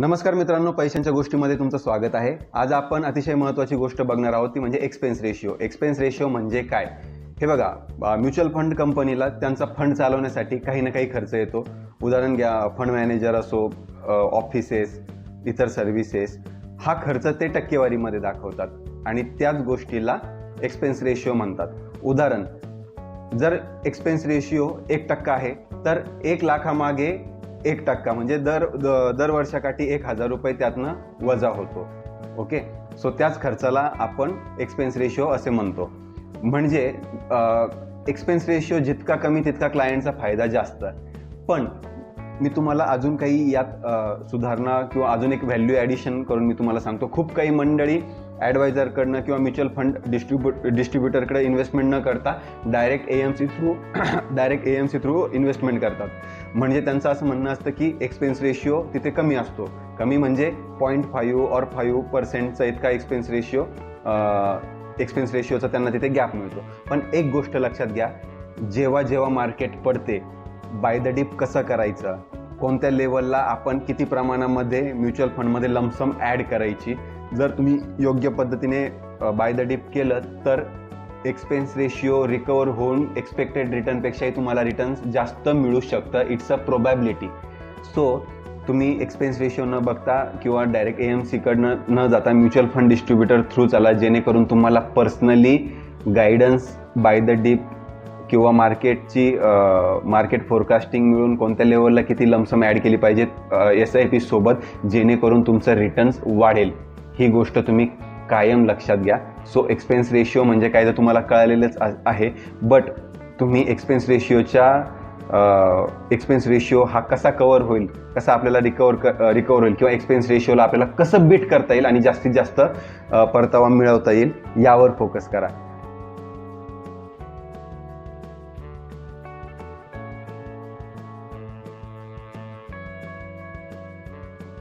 नमस्कार मित्रांनो पैशांच्या गोष्टीमध्ये तुमचं स्वागत आहे. आज आपण अतिशय महत्त्वाची गोष्ट बघणार आहोत ती म्हणजे एक्सपेन्स रेशिओ एक्सपेन्स रेशिओ म्हणजे काय? हे बघा म्युच्युअल फंड कंपनीला त्यांचा फंड चालवण्यासाठी काही ना काही खर्च येतो. उदाहरण घ्या फंड मॅनेजर असो ऑफिसेस इतर सर्व्हिसेस हा खर्च ते टक्केवारीमध्ये दाखवतात आणि त्याच गोष्टीला एक्सपेन्स रेशिओ म्हणतात. उदाहरण जर एक्सपेन्स रेशिओ एक टक्का आहे तर एक लाखामागे एक टक्का म्हणजे दर दर वर्षाकाठी एक हजार रुपये त्यातनं वजा होतो. ओके? सो त्याच खर्चाला आपण एक्सपेन्स रेशिओ असे म्हणतो. म्हणजे एक्सपेन्स रेशिओ जितका कमी तितका क्लायंटचा फायदा जास्त. पण मी तुम्हाला अजून काही यात सुधारणा किंवा अजून एक व्हॅल्यू ॲडिशन करून मी तुम्हाला सांगतो. खूप काही मंडळी ॲडवायझरकडनं किंवा म्युच्युअल फंड डिस्ट्रीब्यु डिस्ट्रीब्युटरकडे इन्व्हेस्टमेंट न करता direct A M C through direct A M C through investment करतात. म्हणजे त्यांचं असं म्हणणं असतं की एक्सपेन्स रेशिओ तिथे कमी असतो. कमी म्हणजे पॉईंट फाईव्ह ऑर फाईव्ह पर्सेंटचा इतका एक्सपेन्स रेशिओ एक्सपेन्स रेशिओचा त्यांना तिथे गॅप मिळतो. पण एक गोष्ट लक्षात घ्या जेव्हा जेव्हा मार्केट पडते बाय द डीप कसं करायचं? कोणत्या लेवलला आपण किती प्रमाणामध्ये म्युच्युअल फंडमध्ये लमसम ॲड करायची? जर तुम्ही योग्य पद्धतीने बाय द डीप केलं तर एक्सपेन्स रेशिओ रिकवर होऊन एक्सपेक्टेड रिटर्नपेक्षाही तुम्हाला रिटर्न्स जास्त मिळू शकतं. इट्स अ प्रोबॅबिलिटी सो तुम्ही एक्सपेन्स रेशिओ न बघता किंवा डायरेक्ट ए एम सीकडनं न जाता म्युच्युअल फंड डिस्ट्रीब्युटर थ्रू चाला जेणेकरून तुम्हाला personally guidance by the deep किंवा मार्केटची मार्केट फोरकास्टिंग मिळून कोणत्या लेवलला किती लमसम ॲड केली पाहिजेत एस आय पी सोबत जेणेकरून तुमचं रिटर्न्स वाढेल. ही गोष्ट तुम्ही कायम लक्षात घ्या. सो एक्सपेन्स रेशिओ म्हणजे काय तर तुम्हाला कळालेलंच आहे. बट तुम्ही एक्सपेन्स रेशिओच्या एक्सपेन्स रेशिओ हा कसा कवर होईल कसा आपल्याला रिकवर क रिकवर होईल किंवा एक्सपेन्स रेशिओला आपल्याला कसं बीट करता येईल आणि जास्तीत जास्त परतावा मिळवता येईल यावर फोकस करा.